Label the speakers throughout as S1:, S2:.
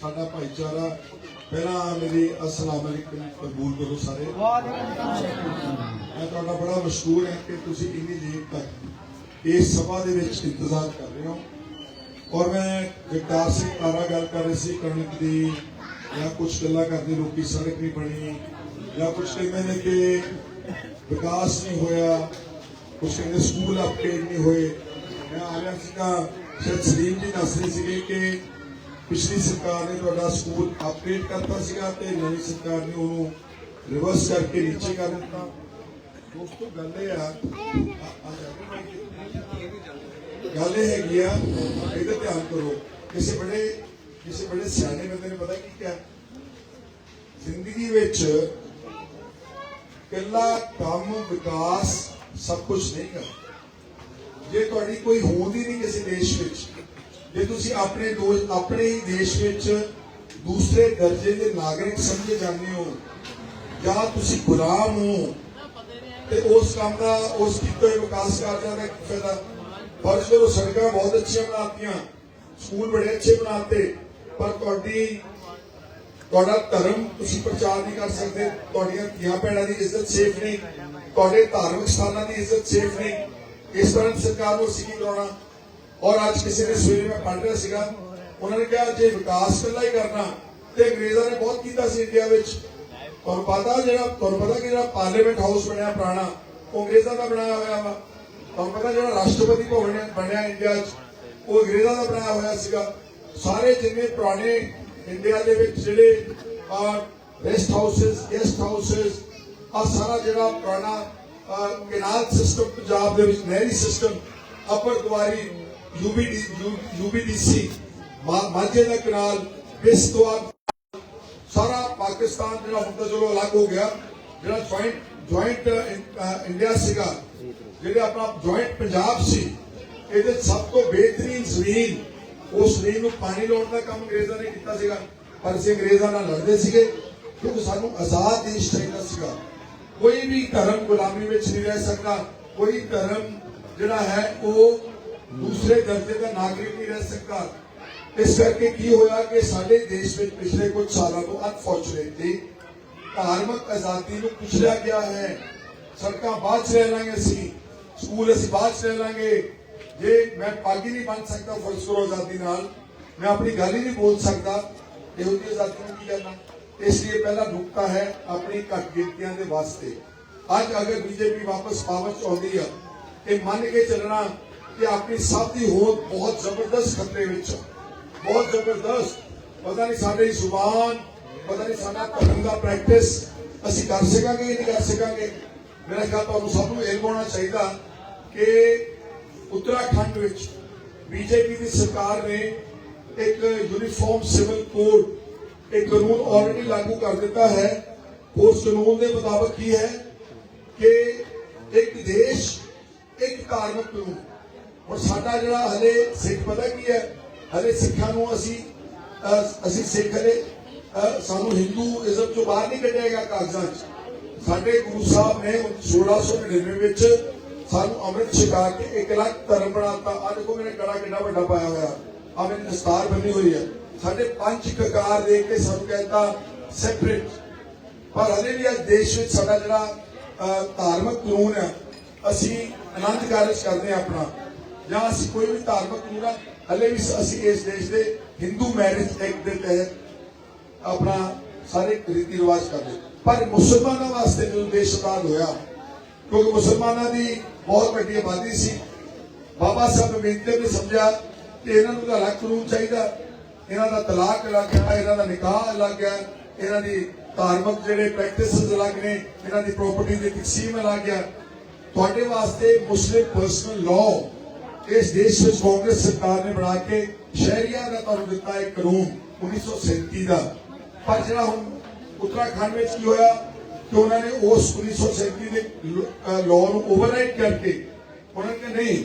S1: ਸਾਡਾ ਭਾਈਚਾਰਾ ਪਹਿਲਾਂ ਮੇਰੀ ਅਸਲਾਮ ਅਲੈਕਮ ਕਬੂਲ ਕਰੋ ਸਾਰੇ। ਮੈਂ ਤੁਹਾਡਾ ਬੜਾ ਮਸ਼ਹੂਰ ਹਾਂ ਕਿ ਤੁਸੀਂ ਇੰਨੀ ਦੇਰ ਤੱਕ ਇਸ ਸਭਾ ਦੇ ਵਿੱਚ ਇੰਤਜ਼ਾਰ ਕਰ ਰਹੇ ਹੋ। ਔਰ ਮੈਂ ਜਗਤਾਰ ਸਿੰਘ ਤਾਰਾ ਗੱਲ ਕਰ ਰਹੀ ਸੀ, ਕਣਕ ਦੀ ਜਾਂ ਕੁਝ ਗੱਲਾਂ ਕਰਦੇ ਲੋਕੀ ਸੜਕ ਨਹੀਂ ਬਣੀ, ਜਾਂ ਕੁਝ ਕਹਿੰਦੇ ਨੇ ਕਿ ਵਿਕਾਸ ਨਹੀਂ ਹੋਇਆ ਕੁਝ ਕਹਿੰਦੇ ਸਕੂਲ ਅਪਡੇਟ ਨਹੀਂ ਹੋਏ। ਮੈਂ ਆ ਰਿਹਾ ਸੀਗਾ ਸ਼ਾਇਦ ਸਲੀਮ ਜੀ ਦੱਸ ਰਹੇ ਸੀਗੇ ਕਿ ਪਿਛਲੀ ਸਰਕਾਰ ਨੇ ਤੁਹਾਡਾ ਸਕੂਲ ਅਪਡੇਟ ਕਰਤਾ ਸੀਗਾ ਤੇ ਨਵੀਂ ਸਰਕਾਰ ਨੇ ਉਹਨੂੰ ਰਿਵਰਸ ਕਰਕੇ ਨੀਚੇ ਕਰ ਦਿੱਤਾ। ਦੋਸਤੋ, ਗੱਲ ਇਹ ਆ, ਗੱਲ ਇਹ ਹੈਗੀ ਆ, ਇਹਦਾ ਧਿਆਨ ਕਰੋ। ਕਿਸੇ ਬੜੇ ਕਿਸੇ ਬੜੇ ਸਿਆਣੇ ਬੰਦੇ ਨੇ ਪਤਾ ਕੀ ਕਿਹਾ? ਜ਼ਿੰਦਗੀ ਵਿੱਚ ਇਕੱਲਾ ਕੰਮ ਵਿਕਾਸ ਸਭ ਕੁਝ ਨਹੀਂ ਕਰਦਾ। ਜੇ ਤੁਹਾਡੀ ਕੋਈ ਹੋਂਦ ਹੀ ਨਹੀਂ ਕਿਸੇ ਦੇਸ਼ ਵਿੱਚ, ਜੇ ਤੁਸੀਂ ਆਪਣੇ ਦੋਸ਼, ਆਪਣੇ ਹੀ ਦੇਸ਼ ਵਿੱਚ ਦੂਸਰੇ ਦਰਜੇ ਦੇ ਨਾਗਰਿਕ ਸਮਝੇ ਜਾਂਦੇ ਹੋ, ਜਾਂ ਤੁਸੀਂ ਗੁਲਾਮ ਹੋ, ਤੇ ਉਸ ਕੰਮ ਦਾ, ਉਸ ਕੀਤੇ ਹੋਏ ਵਿਕਾਸ ਕਾਰਜਾਂ ਦਾ ਕੀ ਫਾਇਦਾ। ਫਰਜ਼ ਕਰੋ ਸੜਕਾਂ ਬਹੁਤ ਅੱਛੀਆਂ ਬਣਾਤੀਆਂ, ਸਕੂਲ ਬੜੇ ਅੱਛੇ ਬਣਾਤੇ, ਪਰ ਤੁਹਾਡੀ, ਤੁਹਾਡਾ ਧਰਮ ਤੁਸੀਂ ਪ੍ਰਚਾਰ ਨਹੀਂ ਕਰ ਸਕਦੇ, ਤੁਹਾਡੀਆਂ ਧੀਆਂ ਭੈਣਾਂ ਦੀ ਇੱਜ਼ਤ ਸੇਫ ਨਹੀਂ, ਤੁਹਾਡੇ ਧਾਰਮਿਕ ਸਥਾਨਾਂ ਦੀ ਇੱਜ਼ਤ ਸੇਫ ਨਹੀਂ ਇਸ ਤਰ੍ਹਾਂ ਸਰਕਾਰ ਨੂੰ ਅਸੀਂ ਕੀ ਔਰ ਅੱਜ ਕਿਸੇ ਨੇ ਸਵੇਰੇ ਮੈਂ ਪੜ੍ਹ ਰਿਹਾ ਸੀਗਾ ਉਹਨਾਂ ਨੇ ਕਿਹਾ ਜੇ ਵਿਕਾਸ ਇਕੱਲਾ ਹੀ ਕਰਨਾ ਤੇ ਅੰਗਰੇਜ਼ਾਂ ਨੇ ਬਹੁਤ ਕੀਤਾ ਸੀ ਇੰਡੀਆ ਵਿੱਚ ਤੁਹਾਨੂੰ ਪਤਾ ਜਿਹੜਾ ਤੁਹਾਨੂੰ ਪਤਾ ਕਿ ਜਿਹੜਾ ਪਾਰਲੀਮੈਂਟ ਹਾਊਸ ਬਣਿਆ ਪੁਰਾਣਾ ਉਹ ਅੰਗਰੇਜ਼ਾਂ ਦਾ ਬਣਾਇਆ ਹੋਇਆ ਵਾ ਤੁਹਾਨੂੰ ਪਤਾ ਜਿਹੜਾ ਰਾਸ਼ਟਰਪਤੀ ਭਵਨ ਬਣਿਆ ਇੰਡੀਆ 'ਚ ਉਹ ਅੰਗਰੇਜ਼ਾਂ ਦਾ ਬਣਾਇਆ ਹੋਇਆ ਸੀਗਾ ਸਾਰੇ ਜਿੰਨੇ ਪੁਰਾਣੇ ਇੰਡੀਆ ਦੇ ਵਿੱਚ ਜਿਹੜੇ ਰੈਸਟ ਹਾਊਸਸ ਗੈਸਟ ਹਾਊਸਸ ਆ ਸਾਰਾ ਜਿਹੜਾ ਪੁਰਾਣਾ ਕੈਨਾਲ ਸਿਸਟਮ ਪੰਜਾਬ ਦੇ ਵਿੱਚ ਨਹਿਰੀ ਸਿਸਟਮ ਅਪਰ ਦੁਆਰੀ ਯੂਬੀਡੀ ਯੂਬੀਡੀਸੀ ਮਾਝੇ ਦਾ ਕਨਾਲ, ਇਸ ਦੁਆਰ ਸਾਰਾ ਪਾਕਿਸਤਾਨ ਜਿਹੜਾ ਹੁਣ ਤਾਂ ਚਲੋ ਅਲੱਗ ਹੋ ਗਿਆ, ਜਿਹੜਾ ਜੁਆਇੰਟ ਜੁਆਇੰਟ ਇੰਡੀਆ ਸੀਗਾ, ਜਿਹੜੇ ਆਪਣਾ ਜੁਆਇੰਟ ਪੰਜਾਬ ਸੀ, ਇਹਦੇ ਸਭ ਤੋਂ ਬਿਹਤਰੀਨ ਜ਼ਮੀਨ ਉਸ ਜ਼ਮੀਨ ਨੂੰ ਪਾਣੀ ਲਾਉਣ ਦਾ ਕੰਮ ਅੰਗਰੇਜ਼ਾਂ ਨੇ ਕੀਤਾ ਸੀਗਾ, ਪਰ ਅਸੀਂ ਅੰਗਰੇਜ਼ਾਂ ਨਾਲ ਲੜਦੇ ਸੀਗੇ, ਕਿਉਂਕਿ ਸਾਨੂੰ ਆਜ਼ਾਦ ਦੇਸ਼ ਚਾਹੀਦਾ ਸੀਗਾ। ਕੋਈ ਵੀ ਧਰਮ ਗੁਲਾਮੀ ਵਿੱਚ ਨਹੀਂ ਰਹਿ ਸਕਦਾ ਕੋਈ ਧਰਮ ਜਿਹੜਾ ਹੈ ਉਹ ਦੂਸਰੇ ਦਰਜੇ ਦਾ ਨਾਗਰਿਕ ਨਹੀਂ ਰਹਿ ਸਕਦਾ ਇਸ ਕਰਕੇ ਕੀ ਹੋਇਆ ਕਿ ਸਾਡੇ ਦੇਸ਼ ਵਿੱਚ ਪਿਛਲੇ ਕੁਝ ਸਾਲਾਂ ਤੋਂ ਅਨਫੋਰਚੂਨੇਟਲੀ ਧਾਰਮਿਕ ਆਜ਼ਾਦੀ ਨੂੰ ਕੁਚਲਿਆ ਗਿਆ ਹੈ। ਸੜਕਾਂ ਬਾਅਦ ਚ ਰਹਿ ਲਾਂਗੇ ਅਸੀਂ। ਸਕੂਲ ਅਸੀਂ ਬਾਅਦ ਚ ਰਹਿ ਲਾਂਗੇ। ਜੇ ਮੈਂ ਪੱਗ ਹੀ ਨਹੀਂ ਬੰਨ ਸਕਦਾ ਫਰਜ਼ ਕਰੋ ਆਜ਼ਾਦੀ ਨਾਲ, ਮੈਂ ਆਪਣੀ ਗੱਲ ਹੀ ਨਹੀਂ ਬੋਲ ਸਕਦਾ। ਇਹੋ ਜਿਹੀ ਆਜ਼ਾਦੀ ਨੂੰ ਕੀ ਕਰਨਾ? ਇਸ ਲਈ ਪਹਿਲਾ ਨੁਕਤਾ ਹੈ ਆਪਣੀ ਘੱਟ ਗਿਣਤੀਆਂ ਦੇ ਵਾਸਤੇ। ਅੱਜ ਅਗਰ ਬੀਜੇਪੀ ਵਾਪਸ ਪਾਵਰ ਚ ਆਉਂਦੀ ਆ ਇਹ ਮੰਨ ਕੇ ਚੱਲਣਾ ਕਿ ਆਪਣੀ ਸਭ ਦੀ ਹੋਂਦ ਬਹੁਤ ਜ਼ਬਰਦਸਤ ਖਤਰੇ ਵਿੱਚ ਬਹੁਤ ਜ਼ਬਰਦਸਤ। ਪਤਾ ਨਹੀਂ ਸਾਡੀ ਜ਼ੁਬਾਨ, ਪਤਾ ਨਹੀਂ ਸਾਡਾ ਧਰਮ ਦਾ ਪ੍ਰੈਕਟਿਸ ਅਸੀਂ ਕਰ ਸਕਾਂਗੇ ਜਾਂ ਨਹੀਂ ਕਰ ਸਕਾਂਗੇ। ਮੇਰਾ ਖਿਆਲ ਤੁਹਾਨੂੰ ਸਭ ਨੂੰ ਇਹ ਹੋਣਾ ਚਾਹੀਦਾ ਕਿ ਉੱਤਰਾਖੰਡ ਵਿੱਚ ਬੀਜੇਪੀ ਦੀ ਸਰਕਾਰ ਨੇ ਇੱਕ ਯੂਨੀਫਾਰਮ ਸਿਵਲ ਕੋਡ ਇੱਕ ਕਾਨੂੰਨ ਆਲਰੇਡੀ ਲਾਗੂ ਕਰ ਦਿੱਤਾ ਹੈ। ਉਸ ਕਾਨੂੰਨ ਦੇ ਮੁਤਾਬਕ ਕੀ ਹੈ ਕਿ ਇੱਕ ਦੇਸ਼, ਇੱਕ ਧਾਰਮਿਕ ਕਾਨੂੰਨ। ਔਰ ਸਾਡਾ ਜਿਹੜਾ ਹਲੇ ਸਿੱਖ ਪਤਾ ਕੀ ਹੈ? ਹਲੇ ਸਿੱਖਾਂ ਨੂੰ ਅਸੀਂ ਅਸੀਂ ਸਿੱਖ ਹਲੇ ਸਾਨੂੰ ਹਿੰਦੂਇਜ਼ਮ ਤੋਂ ਬਾਹਰ ਨਹੀਂ ਕੱਢਿਆ ਗਿਆ ਕਾਗਜ਼ਾਂ 'ਚ। ਸਾਡੇ ਗੁਰੂ ਸਾਹਿਬ ਨੇ 1699 ਵਿੱਚ ਸਾਨੂੰ ਅੰਮ੍ਰਿਤ ਛਕਾ ਕੇ ਇੱਕ ਅਲੱਗ ਧਰਮ ਬਣਾਤਾ। ਆ ਦੇਖੋ ਮੇਰੇ ਗਲਾ ਕਿੰਨਾ ਵੱਡਾ ਪਾਇਆ ਹੋਇਆ। ਆ ਮੇਰੀ ਦਸਤਾਰ ਬੰਨੀ ਹੋਈ ਹੈ ਸਾਡੇ ਪੰਜ ਕਕਾਰ ਦੇ ਕੇ ਸਾਨੂੰ ਕਹਿੰਦਾ ਸੈਪਰੇਟ ਪਰ ਹਲੇ ਵੀ ਅੱਜ ਦੇਸ਼ ਵਿੱਚ ਸਾਡਾ ਜਿਹੜਾ ਧਾਰਮਿਕ ਕਾਨੂੰਨ ਹੈ ਅਸੀਂ ਆਨੰਦ ਕਾਰਜ ਕਰਦੇ ਹਾਂ ਆਪਣਾ। ਜਾਂ ਅਸੀਂ ਕੋਈ ਵੀ ਧਾਰਮਿਕ ਕਾਨੂੰਨ ਆ, ਹਲੇ ਵੀ ਅਸੀਂ ਇਸ ਦੇਸ਼ ਦੇ ਹਿੰਦੂ ਮੈਰਿਜ ਐਕਟ ਦੇ ਤਹਿਤ ਆਪਣਾ ਸਾਰੇ ਰੀਤੀ ਰਿਵਾਜ ਕਰਦੇ ਪਰ ਮੁਸਲਮਾਨਾਂ ਵਾਸਤੇ ਜਦੋਂ ਦੇਸ਼ ਆਜ਼ਾਦ ਹੋਇਆ ਕਿਉਂਕਿ ਮੁਸਲਮਾਨਾਂ ਦੀ ਬਹੁਤ ਵੱਡੀ ਆਬਾਦੀ ਸੀ ਬਾਬਾ ਸਾਹਿਬ ਅੰਬੇਦਕਰ ਨੇ ਸਮਝਿਆ ਕਿ ਇਹਨਾਂ ਨੂੰ ਤਾਂ ਅਲੱਗ ਕਾਨੂੰਨ ਚਾਹੀਦਾ। ਇਹਨਾਂ ਦਾ ਤਲਾਕ ਅਲੱਗ ਹੈ ਇਹਨਾਂ ਦਾ ਨਿਕਾਹ ਅਲੱਗ ਹੈ ਇਹਨਾਂ ਦੀ ਧਾਰਮਿਕ ਜਿਹੜੇ ਪ੍ਰੈਕਟਿਸਸ ਅਲੱਗ ਨੇ, ਇਹਨਾਂ ਦੀ ਪ੍ਰਾਪਰਟੀ ਦੀ ਤਕਸੀਮ ਅਲੱਗ ਹੈ ਤੁਹਾਡੇ ਵਾਸਤੇ ਮੁਸਲਿਮ ਪਰਸਨਲ ਲਾਅ ਇਸ ਦੇਸ਼ ਵਿੱਚ ਕਾਂਗਰਸ ਸਰਕਾਰ ਨੇ ਬਣਾ ਕੇ ਸ਼ਹਿਰੀਆਂ ਦਾ ਤੁਹਾਨੂੰ ਦਿੱਤਾ ਇੱਕ ਕਾਨੂੰਨ 1937 ਦਾ। ਪਰ ਜਿਹੜਾ ਹੁਣ ਉੱਤਰਾਖੰਡ ਵਿੱਚ ਕੀ ਹੋਇਆ ਕਿ ਉਹਨਾਂ ਨੇ ਉਸ 1937 ਦੇ ਲਾਅ ਨੂੰ ਓਵਰਰਾਈਡ ਕਰਕੇ ਉਹਨਾਂ ਨੇ ਨਹੀਂ,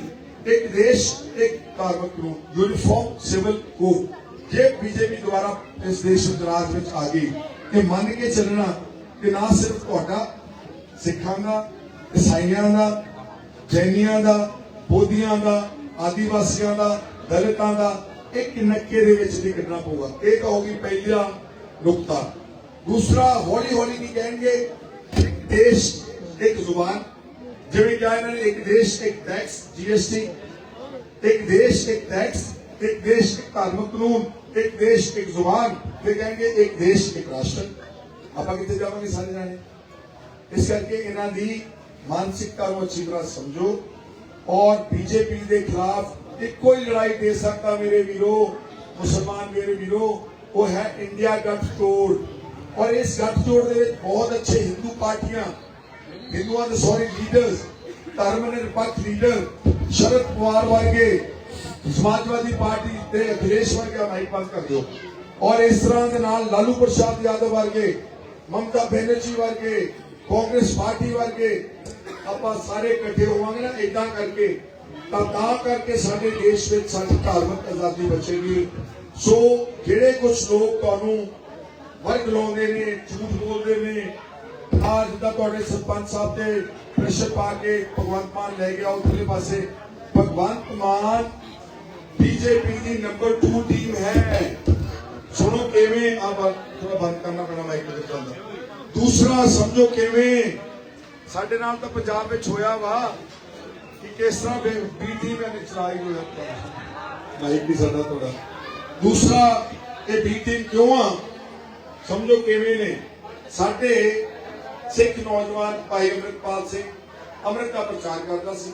S1: ਇੱਕ ਦੇਸ਼, ਇੱਕ ਧਾਰਮਿਕ ਕਾਨੂੰਨ ਯੂਨੀਫਾਰਮ ਸਿਵਲ ਕੋਡ ਜੇ ਬੀਜੇਪੀ ਦੁਆਰਾ ਇਸ ਦੇਸ਼ ਵਿੱਚ ਰਾਜ ਵਿੱਚ ਆ ਗਈ ਤੇ ਮੰਨ ਕੇ ਚੱਲਣਾ ਕਿ ਨਾ ਸਿਰਫ ਤੁਹਾਡਾ ਸਿੱਖਾਂ ਦਾ, ਈਸਾਈਆਂ ਦਾ, ਜੈਨੀਆਂ ਦਾ, ਬੋਧੀਆਂ ਦਾ, ਆਦੀਵਾਸੀਆਂ ਦਾ, ਦਲਿਤਾਂ ਦਾ ਇੱਕ ਨੱਕੇ ਦੇ ਵਿੱਚ ਨਹੀਂ ਕੱਢਣਾ ਪਊਗਾ। ਇਹ ਤਾਂ ਹੋਗੀ ਪਹਿਲਾ ਨੁਕਤਾ। ਦੂਸਰਾ ਹੌਲੀ ਹੌਲੀ ਨਹੀਂ ਕਹਿਣਗੇ? ਇੱਕ ਦੇਸ਼, ਇੱਕ ਜ਼ੁਬਾਨ। ਜਿਵੇਂ ਕਿ ਇਹਨਾਂ ਨੇ, ਇੱਕ ਦੇਸ਼, ਇੱਕ ਟੈਕਸ ਜੀਐਸਟੀ ਇੱਕ ਦੇਸ਼, ਇੱਕ ਟੈਕਸ ਇੱਕ ਦੇਸ਼, ਇੱਕ ਧਾਰਮਿਕ ਕਾਨੂੰਨ। ਇੱਕ ਦੇਸ਼ ਇੱਕ ਜ਼ੁਬਾਨ ਫਿਰ ਕਹਿਣਗੇ ਇੱਕ ਦੇਸ਼ ਇੱਕ ਰਾਸ਼ਟਰ ਆਪਾਂ ਕਿੱਥੇ ਜਾਵਾਂਗੇ ਸਾਰੇ ਜਾਣੇ ਇਸ ਕਰਕੇ ਇਹਨਾਂ ਦੀ ਮਾਨਸਿਕਤਾ ਨੂੰ ਅੱਛੀ ਤਰ੍ਹਾਂ ਸਮਝੋ ਔਰ ਬੀਜੇਪੀ ਦੇ ਖਿਲਾਫ ਇੱਕੋ ਹੀ ਲੜਾਈ ਦੇ ਸਕਦਾ ਮੇਰੇ ਵੀਰੋ ਮੁਸਲਮਾਨ ਮੇਰੇ ਵੀਰੋ ਉਹ ਹੈ ਇੰਡੀਆ ਗੱਠਜੋੜ ਔਰ ਇਸ ਗੱਠਜੋੜ ਦੇ ਵਿੱਚ ਬਹੁਤ ਅੱਛੇ ਹਿੰਦੂ ਪਾਰਟੀਆਂ ਹਿੰਦੂਆਂ ਦੇ ਸੌਰੀ ਲੀਡਰਸ ਧਰਮ ਨਿਰਪੱਖ ਲੀਡਰ ਸ਼ਰਦ ਪਵਾਰ ਵਰਗੇ ਸਮਾਜਵਾਦੀ ਪਾਰਟੀ ਦੇ ਅਖਿਲੇਸ਼ ਵਰਗਾ ਮਾਈਕ ਕਰ ਦਿਓ। ਔਰ ਇਸ ਤਰ੍ਹਾਂ ਦੇ ਨਾਲ ਲਾਲੂ ਪ੍ਰਸਾਦ ਯਾਦਵ ਵਰਗੇ, ਮਮਤਾ ਬੈਨਰਜੀ ਵਰਗੇ, ਕਾਂਗਰਸ ਪਾਰਟੀ ਵਰਗੇ ਆਪਾਂ ਸਾਰੇ ਇਕੱਠੇ ਹੋਵਾਂਗੇ ਨਾ ਇਦਾਂ ਕਰਕੇ, ਤਾਂ ਤਾਂ ਕਰਕੇ ਸਾਡੇ ਦੇਸ਼ ਵਿੱਚ ਸਾਡੀ ਧਾਰਮਿਕ ਆਜ਼ਾਦੀ ਬਚੇਗੀ। ਸੋ ਜਿਹੜੇ ਕੁਝ ਲੋਕ ਤੁਹਾਨੂੰ ਵਰਗ ਲਾਉਂਦੇ ਨੇ, ਝੂਠ ਬੋਲਦੇ ਨੇ ਆ ਜਿੱਦਾਂ ਤੁਹਾਡੇ ਸਰਪੰਚ ਸਾਹਿਬ ਦੇ ਪ੍ਰੈਸ਼ਰ ਪਾ ਕੇ ਭਗਵੰਤ ਮਾਨ ਲੈ ਗਿਆ ਉਧਰਲੇ ਪਾਸੇ, ਭਗਵੰਤ ਮਾਨ ਬੀਜੇਪੀ ਦੀ ਨੰਬਰ 2 ਟੀਮ ਹੈ। ਸੁਣੋ ਕਿਵੇਂ ਆ ਥੋੜਾ ਬੰਦ ਕਰਨਾ ਪੈਣਾ ਮਾਈਕ ਤੇ ਚੱਲਦਾ ਦੂਸਰਾ, ਸਮਝੋ ਕਿਵੇਂ? ਸਾਡੇ ਨਾਲ ਤਾਂ ਪੰਜਾਬ ਵਿੱਚ ਹੋਇਆ ਵਾ ਕਿ ਕਿਸ ਤਰ੍ਹਾਂ ਬੀ ਟੀਮ ਨੇ ਚਲਾਈ ਹੋਇਆ ਮਾਈਕ ਵੀ ਸਾਡਾ ਥੋੜਾ ਦੂਸਰਾ, ਇਹ ਬੀ ਟੀਮ ਕਿਉਂ ਆ? ਸਮਝੋ ਕਿਵੇਂ ਨੇ? ਸਾਡੇ ਸਿੱਖ ਨੌਜਵਾਨ ਭਾਈ ਅੰਮ੍ਰਿਤਪਾਲ ਸਿੰਘ ਅੰਮ੍ਰਿਤ ਦਾ ਪ੍ਰਚਾਰ ਕਰਦਾ ਸੀ।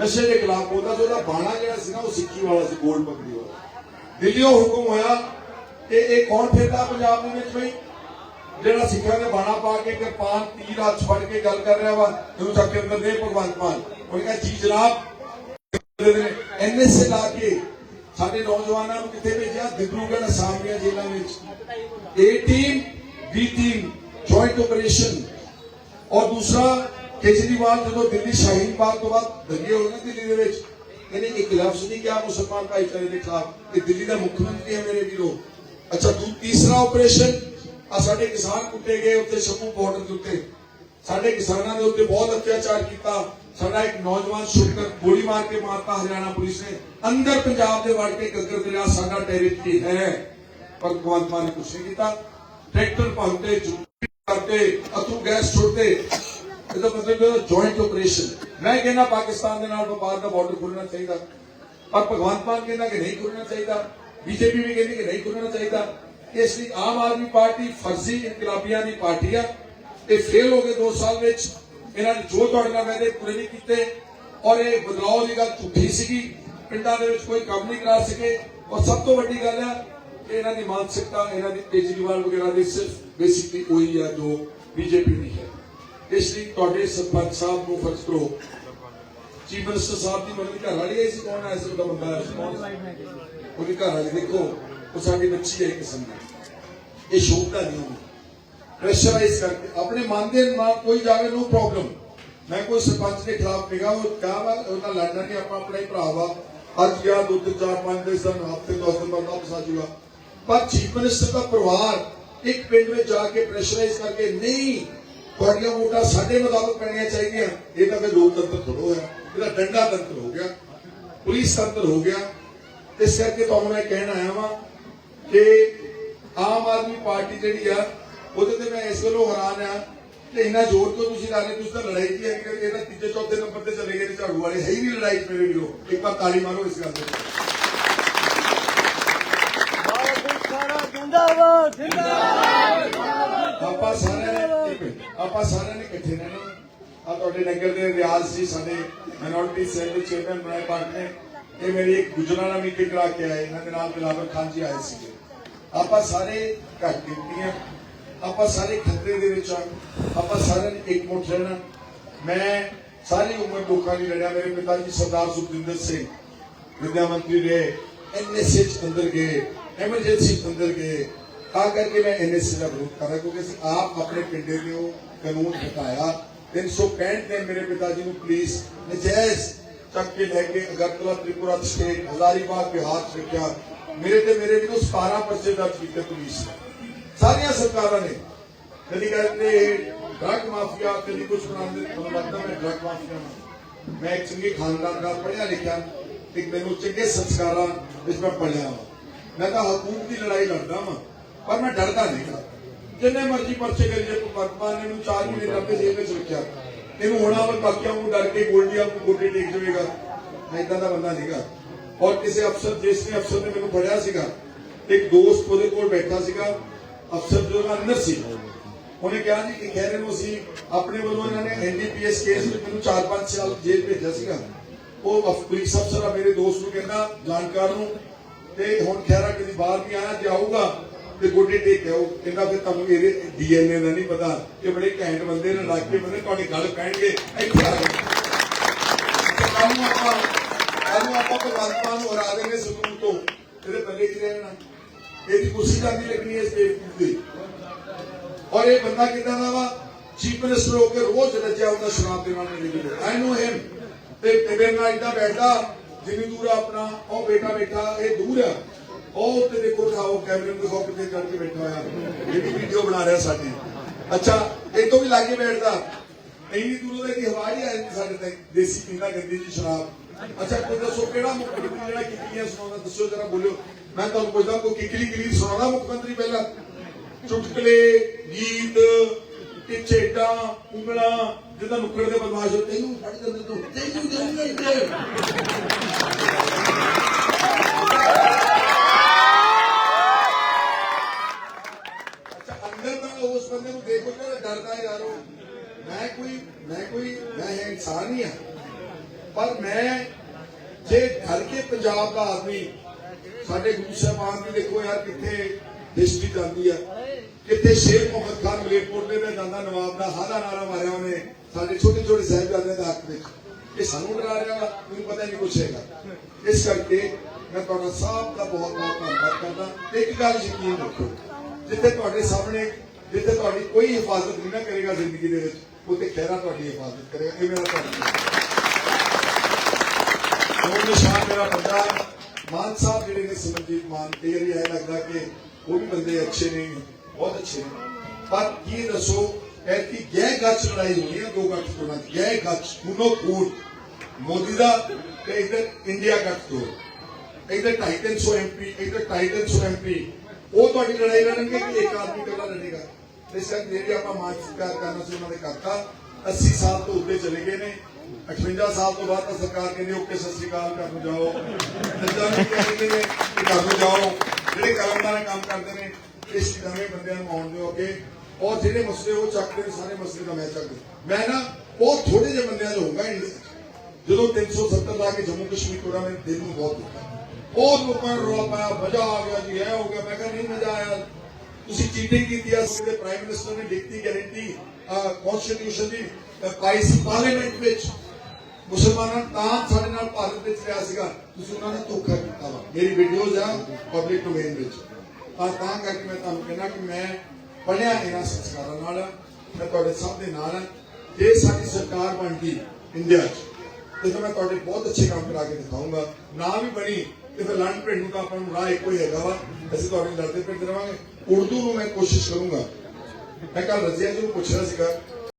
S1: ਨਸ਼ੇ ਦੇ ਖਿਲਾਫ ਬੋਲਦਾ ਸੀ ਉਹਦਾ ਬਾਣਾ ਜਿਹੜਾ ਸੀ ਨਾ ਉਹ ਸਿੱਖੀ ਵਾਲਾ ਸੀ ਗੋਲਡ ਪਗੜੀ ਵਾਲਾ। ਦਿੱਲੀੋਂ ਹੁਕਮ ਹੋਇਆ ਕਿ ਇਹ ਕੌਣ ਫਿਰਦਾ ਪੰਜਾਬ ਦੇ ਵਿੱਚ ਬਈ? ਜਿਹੜਾ ਸਿੱਖਾਂ ਦੇ ਬਾਣਾ ਪਾ ਕੇ ਕਿਰਪਾਨ ਤੀਰ, ਹੱਥ ਫੜ ਕੇ ਗੱਲ ਕਰ ਰਿਹਾ ਵਾ ਇਹਨੂੰ ਚੱਕ ਕੇ ਅੰਦਰ ਦੇ, ਭਗਵੰਤ ਮਾਨ। ਉਹਨੇ ਕਿਹਾ, ਜੀ ਜਨਾਬ ਐਨਐਸਏ ਲਾ ਕੇ ਸਾਡੇ ਨੌਜਵਾਨਾਂ ਨੂੰ ਕਿੱਥੇ ਭੇਜਿਆ? ਦਿਬਰੂਗੜ੍ਹ ਅਸਾਮ ਦੀਆਂ ਜੇਲ੍ਹਾਂ ਵਿੱਚ। A team B team joint operation ਔਰ ਦੂਸਰਾ ਕੇਜਰੀਵਾਲ ਜਦੋਂ ਦਿੱਲੀ ਸ਼ਾਹੀਨ ਬਾਗ ਤੋਂ ਬਾਅਦ ਦੰਗੇ ਹੋਏ ਨਾ ਦਿੱਲੀ ਦੇ ਵਿੱਚ ਇਹਨੇ ਇੱਕ ਲਫ਼ਜ਼ ਨਹੀਂ ਕਿਹਾ ਮੁਸਲਮਾਨ ਭਾਈਚਾਰੇ ਦੇ ਖਿਲਾਫ ਇਹ ਦਿੱਲੀ ਦਾ ਮੁੱਖ ਮੰਤਰੀ ਹੈ ਮੇਰੇ ਵੀਰੋ। ਅੱਛਾ, ਦੂ, ਤੀਸਰਾ ਆਪਰੇਸ਼ਨ ਆ ਸਾਡੇ ਕਿਸਾਨ ਕੁੱਟੇ ਗਏ ਉੱਤੇ ਸ਼ੰਭੂ ਬਾਰਡਰ ਦੇ ਉੱਤੇ। ਸਾਡੇ ਕਿਸਾਨਾਂ ਦੇ ਉੱਤੇ ਬਹੁਤ ਅਤਿਆਚਾਰ ਕੀਤਾ। ਸਾਡਾ ਇੱਕ ਨੌਜਵਾਨ ਸ਼ੁਕਰ ਗੋਲੀ ਮਾਰ ਕੇ ਮਾਰਤਾ ਹਰਿਆਣਾ ਪੁਲਿਸ ਨੇ। ਅੰਦਰ ਪੰਜਾਬ ਦੇ ਵੜ ਕੇ ਗੱਗਰ ਦਰਿਆ ਸਾਡਾ ਟੈਰੀਟਰੀ ਹੈ। ਪਰ ਭਗਵੰਤ ਮਾਨ ਨੇ ਕੁਛ ਨਹੀਂ ਕੀਤਾ। ਟਰੈਕਟਰ ਭੰਤੇ ਚੁੱਕੀ ਕਰਦੇ ਅਥਰੂ ਗੈਸ ਛੁੱਟਦੇ ਇਹਦਾ ਮਤਲਬ ਜੁਆਇੰਟ ਆਪਰੇਸ਼ਨ ਮੈਂ ਕਹਿੰਦਾ ਪਾਕਿਸਤਾਨ ਦੇ ਨਾਲ ਵਪਾਰ ਦਾ ਬਾਰਡਰ ਖੋਲਣਾ ਚਾਹੀਦਾ। ਪਰ ਭਗਵੰਤ ਮਾਨ ਕਹਿੰਦਾ ਕਿ ਨਹੀਂ ਖੋਲਣਾ ਚਾਹੀਦਾ। ਬੀਜੇਪੀ ਵੀ ਕਹਿੰਦੀ ਕਿ ਨਹੀਂ ਖੋਲਣਾ ਚਾਹੀਦਾ। ਇਸ ਲਈ ਆਮ ਆਦਮੀ ਪਾਰਟੀ ਫਰਜ਼ੀ ਇਨਕਲਾਬੀਆਂ ਦੀ ਪਾਰਟੀ ਆ। ਇਹ ਫੇਲ ਹੋ ਗਏ 2 ਸਾਲ ਵਿੱਚ। ਇਹਨਾਂ ਨੇ ਜੋ ਤੁਹਾਡੇ ਨਾਲ ਵਾਅਦੇ ਪੂਰੇ ਨਹੀਂ ਕੀਤੇ। ਔਰ ਇਹ ਬਦਲਾਅ ਦੀ ਗੱਲ ਝੂਠੀ ਸੀਗੀ। ਪਿੰਡਾਂ ਦੇ ਵਿੱਚ ਕੋਈ ਕੰਮ ਨਹੀਂ ਕਰਾ ਸਕੇ। ਔਰ ਸਭ ਤੋਂ ਵੱਡੀ ਗੱਲ ਹੈ ਕਿ ਇਹਨਾਂ ਦੀ ਮਾਨਸਿਕਤਾ, ਇਹਨਾਂ ਦੀ ਕੇਜਰੀਵਾਲ ਵਗੈਰਾ ਦੀ ਸਿਰਫ ਬੇਸਿਕਲੀ ਉਹੀ ਆ ਜੋ ਬੀਜੇਪੀ ਦੀ ਹੈ। ਇਸ ਲਈ ਤੁਹਾਡੇ ਸਰਪੰਚ ਸਾਹਿਬ ਨੂੰ ਫਰਜ਼ ਕਰੋ। ਚੀਫ ਮਿਨਿਸਟਰ ਸਾਹਿਬ ਦੀ ਮਰਨ ਘਰ ਵਾਲੀ ਆਈ ਸੀ, ਕੌਣ ਆਇਆ ਸੀ, ਉਹਦਾ ਬੰਦਾ ਆਇਆ ਉਹਦੀ ਘਰ ਵਾਲੀ ਦੇਖੋ, ਉਹ ਸਾਡੀ ਬੱਚੀ ਹੈ ਕਿਸਮ ਦੀ ਇਹ ਸ਼ੌਕ ਨਹੀਂ ਉਹਨੂੰ ਪ੍ਰੈਸ਼ਰਾਈਜ਼ ਕਰਕੇ, ਆਪਣੇ ਮਨ ਦੇ ਨਾਲ ਕੋਈ ਜਾਵੇ ਨੋ ਪ੍ਰੋਬਲਮ ਮੈਂ ਕੋਈ ਸਰਪੰਚ ਦੇ ਖਿਲਾਫ ਨਿਗਾ ਉਹ ਕਹਾਵਾ ਉਹਨਾਂ ਲੜਨਾ ਨਹੀਂ ਆਪਾਂ ਆਪਣਾ ਹੀ ਭਰਾ ਵਾ। ਅੱਜ ਗਿਆ, ਦੋ ਤਿੰਨ, ਚਾਰ, ਪੰਜ ਦਿਨ ਸਨ ਹਫ਼ਤੇ, ਦਸ ਦਿਨ ਬਾਅਦ ਵਾਪਸ ਆ ਜਾਊਗਾ ਪਰ ਚੀਫ ਮਿਨਿਸਟਰ ਦਾ ਪਰਿਵਾਰ ਇੱਕ ਪਿੰਡ ਵਿੱਚ ਜਾ ਕੇ ਪ੍ਰੈਸ਼ਰਾਈਜ਼ ਕਰਕੇ, ਨਹੀਂ ਤੁਹਾਡੀਆਂ ਵੋਟਾਂ ਸਾਡੇ ਮੁਤਾਬਕ ਪੈਣੀਆਂ ਚਾਹੀਦੀਆਂ। ਇਹ ਤਾਂ ਫਿਰ ਲੋਕਤੰਤਰ ਥੋੜੋ ਹੋਇਆ। ਇਹਦਾ ਡੰਡਾ ਤੰਤਰ ਹੋ ਗਿਆ। ਪੁਲਿਸ ਤੰਤਰ ਹੋ ਗਿਆ। ਇਸ ਕਰਕੇ ਤੁਹਾਨੂੰ ਮੈਂ ਕਹਿਣ ਆਇਆ ਵਾਂ ਕਿ ਆਮ ਆਦਮੀ ਪਾਰਟੀ ਜਿਹੜੀ ਆ, ਉਹਦੇ ਤੇ ਮੈਂ ਇਸ ਗੱਲੋਂ ਹੈਰਾਨ ਆ ਕਿ ਇੰਨਾ ਜ਼ੋਰ ਕਿਉਂ ਤੁਸੀਂ ਲਾ ਰਹੇ ਤੁਸੀਂ ਤਾਂ ਲੜਾਈ ਦੀ ਹੈ ਕਿ ਇਹਦਾ ਤੀਜੇ, ਚੌਥੇ ਨੰਬਰ ਤੇ ਚਲੇ ਗਏ ਨੇ ਝਾੜੂ ਵਾਲੇ। ਹੈ ਹੀ ਨਹੀਂ ਲੜਾਈ ਮੇਰੇ ਵੀਰੋ। ਇੱਕ ਵਾਰ ਤਾਲੀ ਮਾਰੋ ਇਸ ਗੱਲ ਤੇ।
S2: ਜਿੰਦਾਬਾਦ ਜਿੰਦਾਬਾਦ
S1: ਆਪਾਂ ਸਾਰਿਆਂ ਨੇ ਇੱਕ ਮਿੰਟ, ਆਪਾਂ ਸਾਰਿਆਂ ਨੇ ਇਕੱਠੇ ਰਹਿਣਾ। ਆ ਤੁਹਾਡੇ ਨਗਰ ਦੇ ਰਿਆਜ਼ ਸੀ ਸਾਡੇ ਮਿਨੋਰਟੀ ਸੈੱਲ ਦੇ ਚੇਅਰਮੈਨ ਬਣਾਏ ਪਾਰਟ ਨੇ। ਇਹ ਮੇਰੀ ਇੱਕ ਗੁਜਰਾਨਾ ਮੀਟਿੰਗ ਕਰਾ ਕੇ ਆਏ, ਇਹਨਾਂ ਦੇ ਨਾਲ ਬਿਲਾਵਰ ਖਾਨ ਜੀ ਆਏ ਸੀਗੇ। ਆਪਾਂ ਸਾਰੇ ਘੱਟ ਗਿਣਤੀਆਂ ਆਪਾਂ ਸਾਰੇ ਖਤਰੇ ਦੇ ਵਿੱਚ ਆ। ਆਪਾਂ ਸਾਰਿਆਂ ਨੇ ਇੱਕ ਮੁੱਠ ਰਹਿਣਾ। ਮੈਂ ਸਾਰੀ ਉਮਰ ਲੋਕਾਂ ਲਈ ਲੜਿਆ, ਮੇਰੇ ਪਿਤਾ ਜੀ ਸਰਦਾਰ ਸੁਖਜਿੰਦਰ ਸਿੰਘ, ਵਿਦਿਆ ਮੰਤਰੀ ਰਹੇ। ਐਨਐਸਏ ਅੰਦਰ ਗਏ ਐਮਰਜੈਂਸੀ ਚ ਅੰਦਰ ਗਏ। ਤਾਂ ਕਰਕੇ ਮੈਂ ਐਨਐਸਏ ਦਾ ਵਿਰੋਧ ਕਰ ਕਿਉਂਕਿ ਆਪ ਆਪਣੇ ਪਿੰਡੇ ਦੇ ਉਹ ਕਾਨੂੰਨ ਹਟਾਇਆ 365 ਦਿਨ ਮੇਰੇ ਪਿਤਾ ਜੀ ਨੂੰ ਪੁਲਿਸ ਨਜਾਇਜ਼ ਚੱਕ ਕੇ ਲੈ ਕੇ ਅਗਰਤਲਾ ਤ੍ਰਿਪੁਰਾ ਸਟੇਟ ਹਜ਼ਾਰੀਬਾਗ ਬਿਹਾਰ ਚ ਰੱਖਿਆ ਮੇਰੇ ਤੇ ਮੇਰੇ ਵੀ 17 ਪਰਚੇ ਦਰਜ ਕੀਤੇ ਪੁਲਿਸ ਨੇ ਸਾਰੀਆਂ ਸਰਕਾਰਾਂ ਨੇ ਕਦੀ ਕਹਿੰਦੇ ਡਰਗ ਮਾਫੀਆ ਕਦੀ ਕੁਝ ਬਣਾਉਂਦੇ ਤੁਹਾਨੂੰ ਲੱਗਦਾ ਮੈਂ ਡਰਗ ਮਾਫੀਆ ਹਾਂ ਮੈਂ ਇੱਕ ਚੰਗੇ ਖਾਨਦਾਨ ਦਾ ਪੜ੍ਹਿਆ ਲਿਖਿਆ ਇੱਕ ਮੈਨੂੰ ਚੰਗੇ ਸੰਸਕਾਰਾਂ ਵਿੱਚ ਮੈਂ ਪੜਿਆ ਵਾ ਮੈਂ ਤਾਂ ਹਕੂਕ ਦੀ ਲੜਾਈ ਲੜਦਾ ਵਾਂ ਪਰ ਮੈਂ ਡਰਦਾ ਨਹੀਂ ਗਾ ਜਿੰਨੇ ਮਰਜ਼ੀ ਪਰਚੇ ਕਰੀ ਭਗਵਾਨ ਨੇ ਨੂੰ 4 ਮਹੀਨੇ ਲੱਭੇ ਜੇਲ੍ਹ ਵਿੱਚ ਰੱਖਿਆ। ਇਹਨੂੰ ਹੋਣਾ ਵਾ ਬਾਕੀਆਂ ਨੂੰ ਡਰ ਕੇ ਗੋਲਡੀਆਂ ਨੂੰ ਗੋਡੇ ਟੇਕ ਜਾਵੇਗਾ। ਮੈਂ ਇਦਾਂ ਦਾ ਬੰਦਾ ਨਹੀਂਗਾ ਔਰ ਕਿਸੇ ਅਫਸਰ, ਜਿਸ ਨੇ ਅਫਸਰ ਨੇ ਮੈਨੂੰ ਫੜਿਆ ਸੀਗਾ, ਇੱਕ ਦੋਸਤ ਉਹਦੇ ਕੋਲ ਬੈਠਾ ਸੀਗਾ, ਅਫਸਰ ਜੋ ਅੰਦਰ ਸੀ। ਉਹਨੇ ਕਿਹਾ ਜੀ ਕਿ ਖੈਰ ਨੂੰ ਅਸੀਂ ਆਪਣੇ ਵੱਲੋਂ ਇਹਨਾਂ ਨੇ ਐਨਡੀਪੀਐਸ ਕੇਸ ਵਿੱਚ ਮੈਨੂੰ 4-5 ਸਾਲ ਜੇਲ੍ਹ ਭੇਜਿਆ ਸੀਗਾ। ਉਹ ਪੁਲਿਸ ਅਫਸਰ ਆ, ਮੇਰੇ ਦੋਸਤ ਨੂੰ ਕਹਿੰਦਾ, ਜਾਣਕਾਰ ਨੂੰ, ਤੇ ਹੁਣ ਖੈਰਾ ਕਦੀ ਬਾਹਰ ਨਹੀਂ ਆਇਆ ਜੇ ਆਊਗਾ। ਤੇ ਗੋਡੇ ਟੇਕ ਕੇ ਕਹਿੰਦਾ ਫਿਰ ਤੁਹਾਨੂੰ ਇਹਦੇ ਡੀਐਨਏ ਦਾ ਨਹੀਂ ਪਤਾ ਕਿ ਬੜੇ ਘੈਂਟ ਬੰਦੇ ਨੇ, ਲੱਗ ਕੇ ਬੰਦੇ ਤੁਹਾਡੇ ਗੱਲ ਪੈਣਗੇ ਇੱਥੇ ਆ ਜਾਓ। ਆਪਾਂ ਕੱਲ੍ਹ ਨੂੰ ਹਰਾ ਦੇਂਗੇ ਸਕੂਲ ਤੋਂ। ਇਹਦੇ ਪੱਲੇ ਕੀ ਰਹਿਣਾ ਇਹਦੀ ਕੁਰਸੀ ਤਾਂ ਲੱਗਣੀ ਇਸ ਬੇਵਕੂਫ ਦੀ ਔਰ ਇਹ ਬੰਦਾ ਕਿਦਾਂ ਦਾ ਵਾ? ਚੀਫ ਮਿਨਿਸਟਰ ਹੋ ਕੇ ਰੋਜ਼ ਰੱਜਿਆ ਹੁੰਦਾ ਸ਼ਰਾਬ ਦੇ ਨਾਲ ਮੇਰੇ ਕੋਲ ਆਈ ਨੋ ਹਿਮ ਤੇ ਮੇਰੇ ਨਾਲ ਇਦਾਂ ਬੈਠਦਾ, ਜਿੰਨੀ ਦੂਰ ਆਪਣਾ ਉਹ ਬੇਟਾ ਬੈਠਾ, ਇਹ ਦੂਰ ਆ। ਉਹ ਉੱਤੇ ਦੇਖੋ ਦਿਖਾਓ ਕੈਮਰੇ ਨੂੰ ਦਿਖਾਓ ਕਿੱਥੇ ਚੜ ਕੇ ਬੈਠਾ ਹੋਇਆ। ਜਿਹੜੀ ਵੀਡੀਓ ਬਣਾ ਰਿਹਾ ਸਾਡੀ। ਅੱਛਾ, ਇਹ ਤੋਂ ਵੀ ਲਾਗੇ ਬੈਠਦਾ। ਇੰਨੀ ਦੂਰੋਂ ਦੀ ਹਵਾ ਹੀ ਆਈ ਸਾਡੇ ਤੱਕ ਦੇਸੀ ਪੀਂਦਾ ਗੰਦੀ ਜੀ ਸ਼ਰਾਬ। ਅੱਛਾ, ਕੋਈ ਦੱਸੋ ਕਿਹੜਾ ਮੁੱਖ ਮੰਤਰੀ ਜਿਹੜਾ ਕਿੱਕਲੀਆਂ ਸੁਣਾਉਂਦਾ ਦੱਸੋ ਜਰਾ, ਬੋਲਿਓ। ਮੈਂ ਤੁਹਾਨੂੰ ਪੁੱਛਦਾ, ਕੋਈ ਕਿੱਕਲੀ ਗਿਲੀ ਸੁਣਾਉਂਦਾ ਮੁੱਖ ਮੰਤਰੀ ਪਹਿਲਾਂ? ਚੁਟਕਲੇ, ਗੀਤ ਤੇ ਛੇਟਾਂ ਉਂਗਲਾਂ, ਜਿੱਦਾਂ ਨੁੱਕੜ ਦੇ ਬਦਮਾਸ਼ ਹੋ, ਤੈਨੂੰ ਫੜ ਜਾਂਦੇ ਤੂੰ। ਤੈਨੂੰ ਦੇਉਂਗਾ ਇੱਥੇ ਅੱਛਾ ਅੰਦਰ ਤਾਂ ਉਸ ਬੰਦੇ ਨੂੰ ਦੇਖੋ ਜਿਹੜਾ ਡਰਦਾ ਯਾਰੋ ਮੈਂ ਕੋਈ ਮੈਂ ਕੋਈ ਮੈਂ ਇਹ ਇਨਸਾਨ ਹੀ ਆ ਪਰ ਮੈਂ ਜੇ ਘਰ ਕੇ ਪੰਜਾਬ ਦਾ ਆਦਮੀ ਸਾਡੇ ਗੁਰੂ ਸਾਹਿਬਾਨ ਦੀ ਦੇਖੋ ਯਾਰ ਕਿੱਥੇ ਹਿਸਟਰੀ ਜਾਂਦੀ ਆ। ਕਿੱਥੇ ਸ਼ੇਰ ਮੁਹੰਮਦ ਖਾਨ ਮਲੇਰਕੋਟਲੇ ਦਾ ਜਾਂਦਾ, ਨਵਾਬ ਦਾ ਹਾਦਾ ਨਾਰਾ ਮਾਰਿਆ ਉਹਨੇ ਸਾਡੇ ਛੋਟੇ ਛੋਟੇ ਸਾਹਿਬਜ਼ਾਦਿਆਂ ਦੇ ਹੱਕ ਵਿੱਚ। ਇਹ ਸਾਨੂੰ ਡਰਾ ਰਿਹਾ ਵਾ, ਮੈਨੂੰ ਪਤਾ ਨਹੀਂ ਕੁਛ ਹੈਗਾ। ਇਸ ਕਰਕੇ ਮੈਂ ਤੁਹਾਡਾ ਸਭ ਦਾ ਬਹੁਤ ਬਹੁਤ ਧੰਨਵਾਦ ਕਰਦਾ। ਇੱਕ ਗੱਲ ਯਕੀਨ ਰੱਖੋ, ਜਿੱਥੇ ਤੁਹਾਡੇ ਸਾਹਮਣੇ, ਜਿੱਥੇ ਤੁਹਾਡੀ ਕੋਈ ਹਿਫਾਜ਼ਤ ਨਹੀਂ ਨਾ ਕਰੇਗਾ ਜ਼ਿੰਦਗੀ ਦੇ ਵਿੱਚ, ਉੱਥੇ ਖੈਰਾ ਤੁਹਾਡੀ ਹਿਫਾਜ਼ਤ ਕਰੇਗਾ। ਇਹ ਮੇਰਾ ਧੰਨਵਾਦ। ਉਹ ਨਿਸ਼ਾਨ ਮੇਰਾ ਬੰਦਾ, ਮਾਨ ਸਾਹਿਬ ਜਿਹੜੇ ਨੇ ਸਿਮਰਜੀਤ ਮਾਨ, ਤੇ ਇਹ ਐ ਲੱਗਦਾ ਕਿ ਉਹ ਵੀ ਬੰਦੇ ਅੱਛੇ ਨੇ, ਬਹੁਤ ਅੱਛੇ ਨੇ। ਪਰ ਕੀ ਦੱਸੋ ਐਤੀ ਗਹਿ ਗੱਚ ਲੜਾਈ ਹੋਈ ਹੈ ਦੋ ਗੱਚ ਤੋਂ ਗਹਿ ਗੱਚ, ਖੂਨੋ ਖੂਨ। ਮੋਦੀ ਦਾ ਤੇ ਇਧਰ ਇੰਡੀਆ ਗੱਚ ਤੋਂ। ਇਧਰ 250 ਐਮਪੀ ਇਧਰ 250 ਐਮਪੀ ਉਹ ਤੁਹਾਡੀ ਲੜਾਈ ਲੜਨਗੇ ਕਿ ਇੱਕ ਆਦਮੀ ਇਕੱਲਾ ਲੜੇਗਾ? ਤੇ ਸਰ ਜਿਹੜੇ ਆਪਾਂ ਮਾਨ ਸਤਿਕਾਰ ਕਰਨਾ ਸੀ, ਉਹਨਾਂ ਦੇ ਕਰਤਾ 80 ਸਾਲ ਤੋਂ ਉੱਤੇ ਚਲੇ ਗਏ ਨੇ। 58 ਸਾਲ ਤੋਂ ਬਾਅਦ ਤਾਂ ਸਰਕਾਰ ਕਹਿੰਦੀ ਓਕੇ, ਸਤਿ ਸ੍ਰੀ ਅਕਾਲ, ਘਰ ਨੂੰ ਜਾਓ। ਜਿੱਦਾਂ ਵੀ ਕਹਿੰਦੇ ਨੇ ਕਿ ਘਰ ਨੂੰ ਜਾਓ। ਜਿਹੜੇ ਕਰਮਦਾਰ ਕੰਮ ਕਰਦੇ ਨੇ, ਇਸ ਨਵੇਂ ਬੰਦਿਆਂ ਨੂੰ ਆਉਣ ਦਿਓ ਅੱਗੇ। ਔਰ ਜਿਹੜੇ ਮਸਲੇ ਉਹ ਚੱਕਦੇ ਨੇ, ਸਾਰੇ ਮਸਲੇ ਦਾ ਮੈਂ ਚੱਕਦਾ। ਮੈਂ ਨਾ ਬਹੁਤ ਥੋੜੇ ਜਿਹੇ ਬੰਦਿਆਂ 'ਚ ਹੋਊਗਾ ਜਦੋਂ 370 ਲਾ ਕੇ ਜੰਮੂ ਕਸ਼ਮੀਰ ਕੋੜਾ ਮੇਰੇ ਦਿਲ ਨੂੰ ਬਹੁਤ ਦੁੱਖ। ਹੈ ਲੋਕਾਂ ਨੂੰ ਰੌਲਾ ਪਾਇਆ, ਮਜ਼ਾ ਆ ਗਿਆ ਜੀ, ਇਹ ਹੋ ਗਿਆ। ਮੈਂ ਕਿਹਾ, ਨਹੀਂ ਮਜ਼ਾ ਆਇਆ। ਤੁਸੀਂ ਚੀਟਿੰਗ ਕੀਤੀ ਆ, ਸਾਡੇ ਪ੍ਰਾਈਮ ਮਿਨਿਸਟਰ ਨੇ ਲਿਖਤੀ ਗਾਰੰਟੀ ਕਨਸਟੀਟਿਊਸ਼ਨ ਦੀ। ਪਾਈ ਸੀ ਪਾਰਲੀਮੈਂਟ ਵਿੱਚ ਮੁਸਲਮਾਨਾਂ ਤਾਂ ਸਾਡੇ ਨਾਲ ਭਾਰਤ ਵਿੱਚ ਰਿਹਾ ਸੀਗਾ, ਤੁਸੀਂ ਉਹਨਾਂ ਨੇ ਧੋਖਾ ਕੀਤਾ ਵਾ। ਮੇਰੀ ਵੀਡੀਓਜ਼ ਆ ਪਬਲਿਕ ਡੋਮੇਨ ਵਿੱਚ। ਤਾਂ ਤਾਂ ਕਰਕੇ ਮੈਂ ਤੁਹਾਨੂੰ ਕਹਿੰਦਾ ਕਿ ਮੈਂ ਪੜਿਆ ਇਹਨਾਂ ਸੰਸਕਾਰਾਂ ਨਾਲ, ਮੈਂ ਤੁਹਾਡੇ ਸਭ ਦੇ ਨਾਲ ਜੇ ਸਾਡੀ ਸਰਕਾਰ ਬਣਦੀ ਇੰਡੀਆ 'ਚ, ਤੇ ਫਿਰ ਮੈਂ ਤੁਹਾਡੇ ਬਹੁਤ ਅੱਛੇ ਕੰਮ ਕਰਾ ਕੇ ਦਿਖਾਊਂਗਾ। ਨਾ ਵੀ ਬਣੀ, ਤੇ ਫਿਰ ਲੰਡ ਪਿੰਡ ਨੂੰ ਤਾਂ ਆਪਾਂ ਨੂੰ ਰਾਹ ਇੱਕੋ ਹੀ ਹੈਗਾ ਵਾ। ਅਸੀਂ ਤੁਹਾਡੇ ਲੜਦੇ ਪਿੰਡ ਰਵਾਂਗੇ ਉਰਦੂ ਨੂੰ ਮੈਂ ਕੋਸ਼ਿਸ਼ ਕਰੂੰਗਾ। ਮੈਂ ਕੱਲ ਰਜ਼ੀਆ ਜੀ ਨੂੰ ਪੁੱਛਿਆ ਸੀਗਾ